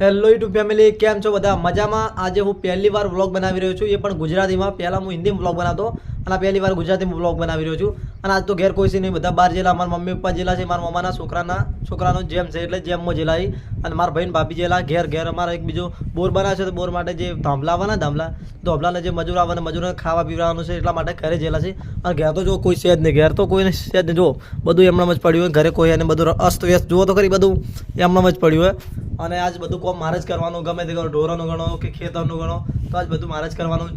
Hello YouTube family કેમ છો બધા? મજામાં? આજે હું પહેલી વાર વ્લોગ બનાવી રહ્યો છું. એ પણ ગુજરાતીમાં. પહેલાં હું હિન્દીમાં વ્લોગ બનાવતો અને પહેલી વાર ગુજરાતીમાં વ્લોગ બનાવી રહ્યો છું. અને આજ તો ઘેર કોઈ છે નહીં, બધા બાર જેલા, મારા મમ્મી પપ્પા જેલા છે, મારા મમ્માના છોકરાના, છોકરાનો જેમ છે એટલે જેમમાં જેલા અને મારા ભાઈ ભાભી જેલા, ઘેર ઘેર અમારા એક બીજો બોર બનાવે છે તો બોર માટે જે ધાંભલા આવવાના ધાંભલા ધોભલાને જે મજૂર આવવાના, મજૂરોને ખાવા પીવડાવવાનું છે એટલા માટે ઘરે જેલા છે. અને ઘેર તો જો કોઈ છે જ નહીં. ઘેર તો કોઈને છે જ નહીં. જો બધું એમણામ જ પડ્યું હોય, ઘરે કોઈ અને બધું અસ્ત વ્યસ્ત. જુઓ તો ખરી બધું એમણામ જ પડ્યું હોય. અને આજ બધું કોમ મારે જ કરવાનું, ગમે તે કરો, ઢોરાનું ગણો કે ખેતરનું ગણો, તો આજ બધું મારે જ કરવાનું.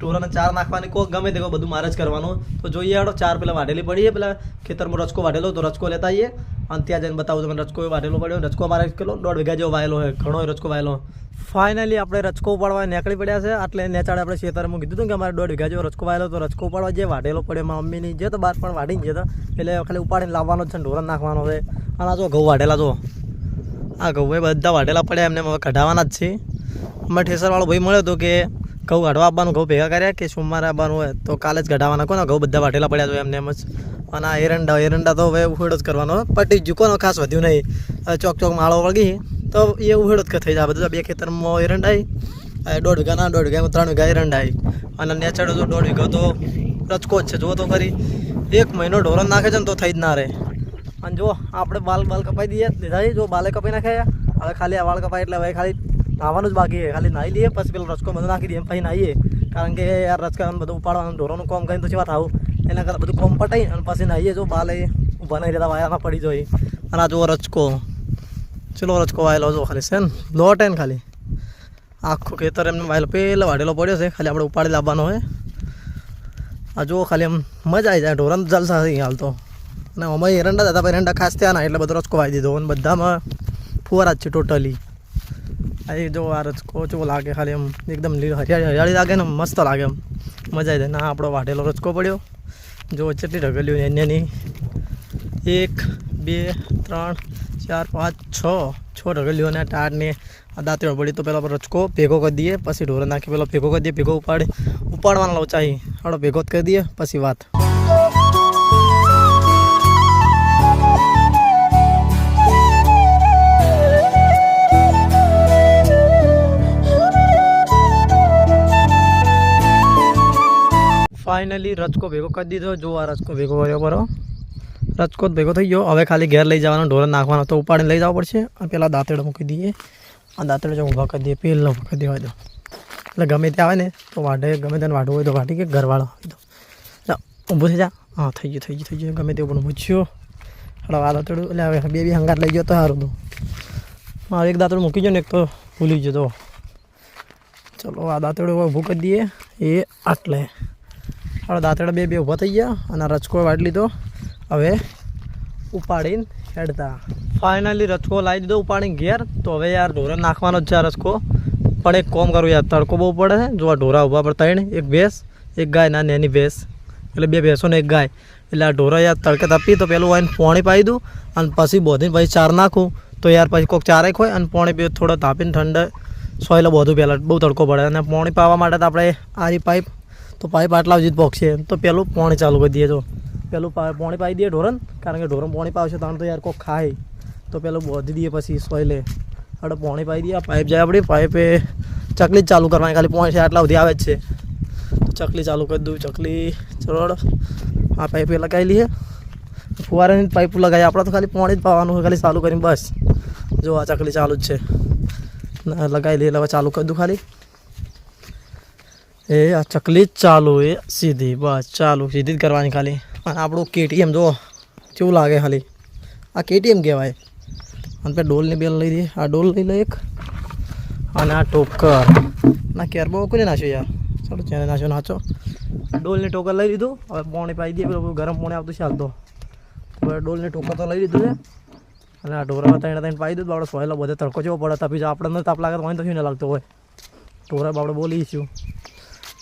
ઢોરાને ચાર નાખવાની કોઈ ગમે તે કહો બધું મારે જ કરવાનું. તો જોઈએ હાડો, ચાર પેલા વાઢેલી પડી પેલા ખેતરમાં રચકો વાઢેલો તો રચકો લેતા આવીએ. અને ત્યાં જઈને બતાવું તમને રચકો વાઢેલો પડ્યો રચકો મારે કેટલો, દોઢ વીઘા જેવો વાયેલો હોય ઘણો રચકો વાયેલો. ફાઇનલી આપણે રચકો ઉપાડવા નીકળી પડ્યા છે એટલે નેચાડે આપણે ખેતરમાં કીધું હતું કે અમારે દોઢ વીઘા જેવો રચકો વાયેલો તો રચકો ઉપાડવા જે વાઢેલો પડ્યો મારા મમ્મીની જે તો બાર પણ વાઢીને જતા એટલે ખાલી ઉપાડીને લાવવાનો છે ઢોરણ નાખવાનો છે. અને આ જો ઘઉં વાઢેલા જો. આ ઘઉં એ બધા વાઢેલા પડ્યા, એમને હવે કઢાવવાના જ છે. અમે ઠેસરવાળો ભાઈ મળ્યો હતો કે, ઘઉં કાઢવા આપવાનું, ઘઉં ભેગા કર્યા કે સોમવારે આપવાનું હોય? તો કાલે જ કઢાવવાના કોને ઘઉં? બધા વાઢેલા પડ્યા તો એમને એમ જ. અને આ એરંડા એરંડા તો હવે ઉફેડો જ કરવાનો પટી જ ખાસ વધ્યું નહીં. ચોક ચોક માળો વળગી તો એ ઉફેડો જ થઈ જાય. બધું બે ખેતરમાં એરંડા આવી દોઢ ઘાના દોઢ વીઘા ત્રણ વીઘા એરંડા આવી અને નેચડ તો દોઢ વીઘો તો રચકો જ છે. જુઓ તો ખરી. એક મહિનો ઢોરણ નાખે છે ને તો થઈ જ ના રહે. અને જો આપણે બાલ બાલ કપાઈ દઈએ, લીધા જો બાલે કપાઈ નાખ્યા હવે ખાલી આ વાળ કપાય એટલે હવે ખાલી નાવાનું જ બાકી ખાલી નાહી લઈએ, પછી પેલો રચકો બધું નાખી દઈએ, પછી નાહીએ. કારણ કે યાર રસકા બધું ઉપાડવાનું, ઢોરોનું કોમ કરીને તો વાત થાવું? એના કરતાં બધું કોમ પટાઈ અને પછી નાહીએ. જો બાલે ઊભા નહીં રહેતા વાયરમાં પડી જોઈએ અને આ જુઓ રચકો ચલો રચકો વાયેલો જો ખાલી છે ને. લોટ એને ખાલી. આખું ખેતર એમને વાયેલો, પેલો વાઢેલો પડ્યો છે. ખાલી આપણે ઉપાડી લાવવાનો હોય આ જુઓ ખાલી એમ મજા આવી જાય. ઢોરણ જલસા થઈ હાલ તો. અને અમે એરંડા હતા પણ એરંડા ખાસ થયા ના, એટલે બધો રસકો વાવી દીધો. અને બધામાં ફુવારા જ છે ટોટલી આ જો આ રચકો ચેવો લાગે ખાલી એમ. એકદમ હરિયાળી હરિયાળી લાગે ને મસ્ત લાગે એમ. મજા આવી જાય. ના, આપણો વાઢેલો રચકો પડ્યો. જો ચેટલી ઢગલ્યું એની એક, બે, ત્રણ, ચાર, પાંચ, છ. છ ઢગલીઓ અને ટાળને આ દાંતેડો પડી તો પહેલાં રચકો ભેગો કરી દઈએ, પછી ઢોર નાખી પેલો ભેગો કરી દઈએ, ભેગો ઉપાડે. ઉપાડવાનો લોચાઈ હાડો ભેગો જ કરી દઈએ, પછી વાત. ફાઇનલી રચકો ભેગો કરી દીધો. જો આ રચકો ભેગો કર્યો બરો રચકો ભેગો થઈ ગયો. હવે ખાલી ઘેર લઈ જવાનો ઢોર નાખવાનો. તો ઉપાડીને લઈ જવો પડશે. અને પેલા દાંતેડો મૂકી દઈએ. આ દાંતેડો જો ઊભા કરી દઈએ. પેલો કરી દેવા દો એટલે ગમે તે આવે ને, તો વાઢે. ગમે તેને વાઢવું હોય તો વાઢી કે ઘરવાળો હોય તો. ઊભું થઈ જા. હા, થઈ ગયું થઈ ગયું થઈ ગયું. ગમે તે પણ પૂછ્યો એટલે આ દાંતેડું એટલે હવે બે બી હંગાત લઈ ગયો તો સારું હતું. મારે એક દાંતડું મૂકી ગયો ને, એક તો ભૂલી ગયો તો. ચલો, આ દાંતડું ઊભું કરી દઈએ. એ આટલે. હવે દાંતડા બે બે ઊભા થઈ ગયા અને રચકો વાળી લીધો. હવે ઉપાડીને હેડતા. ફાઇનલી રચકો લાવી દીધો, ઉપાડીને ઘેર. તો હવે યાર ઢોરા નાખવાનો જ છે આ રચકો પણ એક કોમ કરવું યાર, તડકો બહુ પડે છે. જો આ ઢોરા ઊભા પર ત્રણ એક ભેંસ, એક ગાય, ના એની ભેંસ. એટલે બે ભેંસો ને એક ગાય. એટલે આ ઢોરા યાર તડકે તપી, તો પેલું આવીને પોણી પાઈ દઉં અને પછી બોધીને પછી ચાર નાખું. તો યાર પછી કોઈક ચારેક હોય અને પોણી પી, થોડો તાપીને ઠંડ સોયલો બધું પહેલાં બહુ તડકો પડે. અને પોણી પાવા માટે તો આપણે આરી પાઇપ તો પાઇપ આટલા સુધી પહોંચશે તો પેલું પાણી ચાલુ કરી દઈએ જો. પેલું પાણી પાઈ દઈએ ઢોરણ કારણ કે ઢોરણ પોણી પાવશે, તાણ તો યાર કોક ખાય. તો પેલું બોધી દઈએ પછી સોયલે આપણે પાણી પાઈ દઈએ, આ પાઇપ જાય આપણી પાઇપે ચકલી ચાલુ કરવાની, ખાલી પોણી છે આટલા સુધી આવે જ છે. ચકલી ચાલુ કરી દઉં, ચકલી, ચરોડ, આ પાઇપે લગાવી લઈએ. ફુવારાની પાઇપ લગાવી આપણે તો ખાલી પાણી જ પાવાનું ખાલી ચાલુ કરીને બસ. જો આ ચકલી ચાલુ જ છે. લગાવી લઈએ હવે ચાલુ કરી દઉં ખાલી. એ આ ચકલી ચાલુ એ. સીધી, બસ, ચાલુ. સીધી જ કરવાની ખાલી. અને આપણું કેટીએમ જો કેવું લાગે ખાલી. આ કેટીએમ કહેવાય. અને પછી ડોલની બેલ લઈ દઈએ આ ડોલ લઈ લે એક. અને આ ટોકર ના કેરબો કોને નાખ્યો યાર. ચાલો ચેને નાખ્યો નાચો ડોલની ટોકર લઈ લીધું. હવે પોણી પાઈ દઈએ. પેલું ગરમ પોણી આવતું હાલ હવે ડોલની ટોકર તો લઈ લીધું છે. અને આ ઢોરામાં ત્રણ ત્રણ પાઈ દીધું. આપણે સોયલો બધે તડકો જેવો પડે. તપી આપણે તાપ લાગે તો તો શું લાગતો હોય. ઢોરા આપણે બોલીશું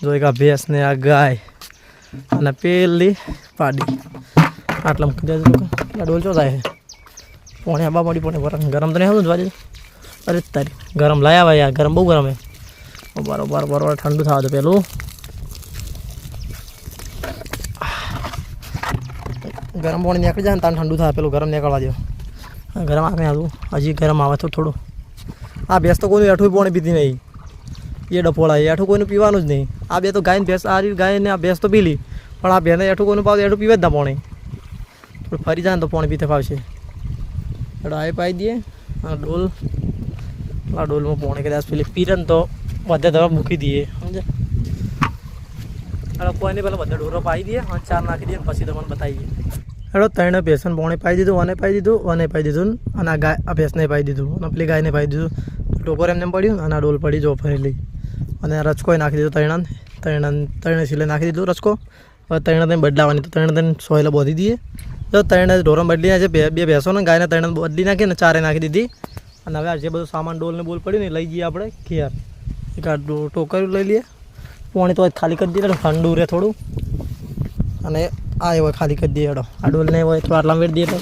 જો એક આ ભેંસ ને આ ગાય. અને પેલી પાડી. આટલા મૂકી દેજો ડોલ ચો જાય પોણે આબા મળી પોણે ગરમ. ગરમ તો નહીં આવતું જોવા અરે તારી, ગરમ લાયા ભાઈ યાર. ગરમ બહુ ગરમ હે બરોબર બરોબર ઠંડુ થવા દો પેલું. ગરમ પાણી નીકળી જાય ને તાન ઠંડુ થાય પેલું ગરમ નીકળવા દો ગરમ આવે આવતું હજી ગરમ આવે તો થોડું. આ ભેંસ તો કોઈ એઠું પાણી પીધી નહીં. એ ડફોળા એ એઠું કોઈનું પીવાનું જ નહીં. આ બે તો ગાય ભેંસ આ ગાય ને આ ભેંસ તો પી લી પણ આ બેને એઠું કોઈનું પાવ એઠું પીવે જ ના પાણી. થોડું ફરી જાય ને તો પાણી પીતે ફાવશે. આ પાઈ દઈએ. આ ડોલ. આ ડોલમાં પાણી કદાચ પેલી પીરે ને તો બધે દવા મૂકી દઈએ. સમજે એડો કોઈને પેલા બધા ડોરો પાઈ દઈએ અને ચાર નાખી દઈએ પછી તમને બતાવીએ. એડો ત્રણે ભેંસને પાણી પાઈ દીધું અને પાઈ દીધું અને પાઈ દીધું અને આ ગાય, આ ભેંસને પાઈ દીધું. અને પેલી ગાયને પાઈ દીધું. ટોપર એમને પડ્યું અને આ ડોલ પડી, જો ફરેલી અને આ રચકોય નાખી દીધો તૈણાને. તૈણા તૈણે સિલે નાખી દીધું રચકો હવે તૈણા તેને બદલાવાની. તો તૈણા તેને સોયલે બોધી દઈએ. તો તૈણે ઢોરણ બદલી નાખે બે બે ભેંસોને ગાયને તૈણે બદલી નાખી ને ચારે નાખી દીધી. અને હવે આ જે બધું સામાન ડોલને બોલ પડ્યું ને લઈ જઈએ આપણે. ઘેર. એક આ ટોકર્યું લઈ લઈએ. પાણી તો ખાલી કરી દઈએ ઠંડુ રહે થોડું. અને આ એવો ખાલી કરી દઈએ આ ડોલને હોય તો આટલા વેટ દઈએ તો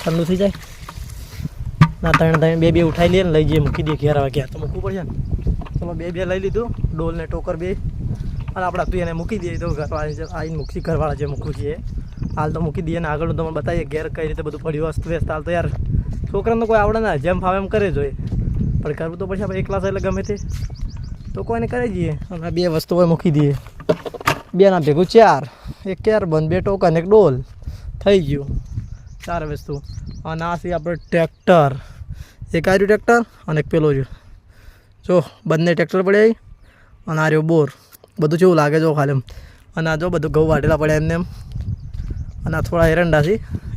ઠંડુ થઈ જાય. ના ત્રણ ત્રણ બે બે ઉઠાઈ લઈએ ને લઈ જઈએ, મૂકી દઈએ ઘેર. હવે ઘેર તો મૂકવું પડશે ને. ચલો, બે બે લઈ લીધું. ડોલ ને ટોકર બે. અને આપણે હતું એને મૂકી દઈએ. તો ઘરવાળા આવીને મૂકી ઘરવાળા જે મૂકવું છે હાલ તો મૂકી દઈએ ને આગળનું તમને બતાવીએ ઘેર કઈ રીતે બધું પડ્યું અસ્ત વ્યસ્ત હાલ તો યાર છોકરાને કોઈ આવડે ના, જેમ ફાવે એમ કરે જોઈએ પણ કરવું તો પછી આપણે એકલા એટલે ગમે તે. તો કોઈને કરી દઈએ. અને બે વસ્તુ હોય મૂકી દઈએ. બે ના ભેગું ચાર. એક ચાર બંધ, બે ટોકન, એક ડોલ. થઈ ગયું. ચાર વસ્તુ. અને આ છે આપણે ટ્રેક્ટર. એક આવ્યું ટ્રેક્ટર અને એક પેલો જો જો, બંને ટ્રેક્ટર પડ્યા અને આ રહ્યો બોર. બધું કેવું લાગે જો ખાલી. અને આ જો બધું ઘઉં વાટેલા પડ્યા એમને એમ. અને આ થોડા એરંડા છે.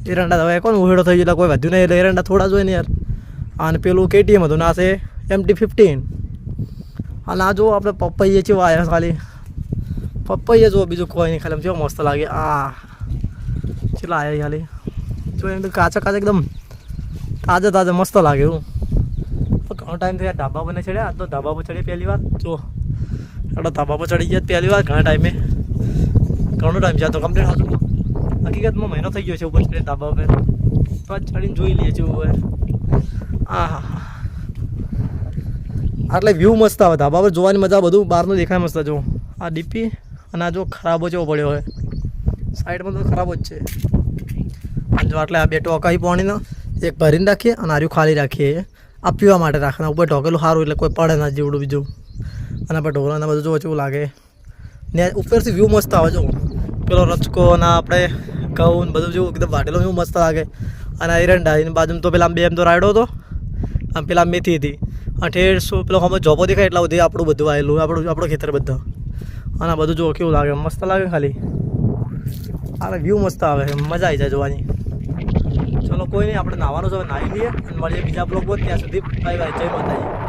એરંડા હવે કોણ ઉહેડો થઈ ગયેલા? કોઈ વધ્યું નહીં એટલે એરંડા થોડા જોઈએ ને યાર. અને પેલું કેટીએમ હતું ના છે એમટી ફિફ્ટીન અને આ જો આપણે પપૈયે ચેવા આવ્યા ખાલી. પપૈયે જો બીજું કોઈ નહીં, ખાલી કેવો મસ્ત લાગે. આ ચેલા આવ્યા ખાલી. જો એમ કાચા કાચા એકદમ તાજા તાજા મસ્ત લાગે એવું. ઘણો ટાઈમ થયા ધાબા બને ચડ્યા તો ધાબા પર ચડી પહેલી વાર. જો આપણે ધાબા પર ચડી ગયા પહેલી વાર, ઘણા ટાઈમે. ઘણો ટાઈમ છે તો કમ્પ્લીટ હતું હકીકતમાં મહિનો થઈ ગયો છે ઉપર ચડીને ધાબા પર તો આ ચડીને જોઈ લઈએ છીએ ઉપર. આ હા આટલે વ્યૂ મસ્ત આવે. ધાબા પર જોવાની મજા બધું, બહારનું દેખાય મસ્ત જો આ ડીપી અને આ જો ખરાબો જેવો પડ્યો હોય સાઈડમાં તો ખરાબ જ છે. જો એટલે આ બે ટોકાઈ પાણીનો એક ભરીને રાખીએ અને આર્યું ખાલી રાખીએ. આ પીવા માટે રાખવાના ઉપર ઢોકેલું સારું એટલે કોઈ પડે ના જેવડું બીજું. અને આપણે ઢોકળાને બધું જો કેવું લાગે. ને ઉપરથી વ્યૂ મસ્ત આવે જો. પેલો રચકો અને આપણે ઘઉં બધું જેવું એકદમ વાટેલો વ્યૂ મસ્ત લાગે. અને એરંડા, એની બાજુમાં તો પેલા બે એમ તો રાયડો હતો. આમ પેલા મેથી હતી. અને ઠેર શું પેલો અમે જોબો દેખાય એટલા બધી આપણું બધું આવેલું આપણું આપણું ખેતર બધું. અને બધું જો કેવું લાગે. મસ્ત લાગે ખાલી. આ વ્યૂ મસ્ત આવે. મજા આવી જાય જોવાની. કોઈ નહીં આપણે નાવાનું છે નાહી લઈએ અને મળીએ બીજા બ્લોગમાં ત્યાં સુધી બાય બાય જય માતાજી.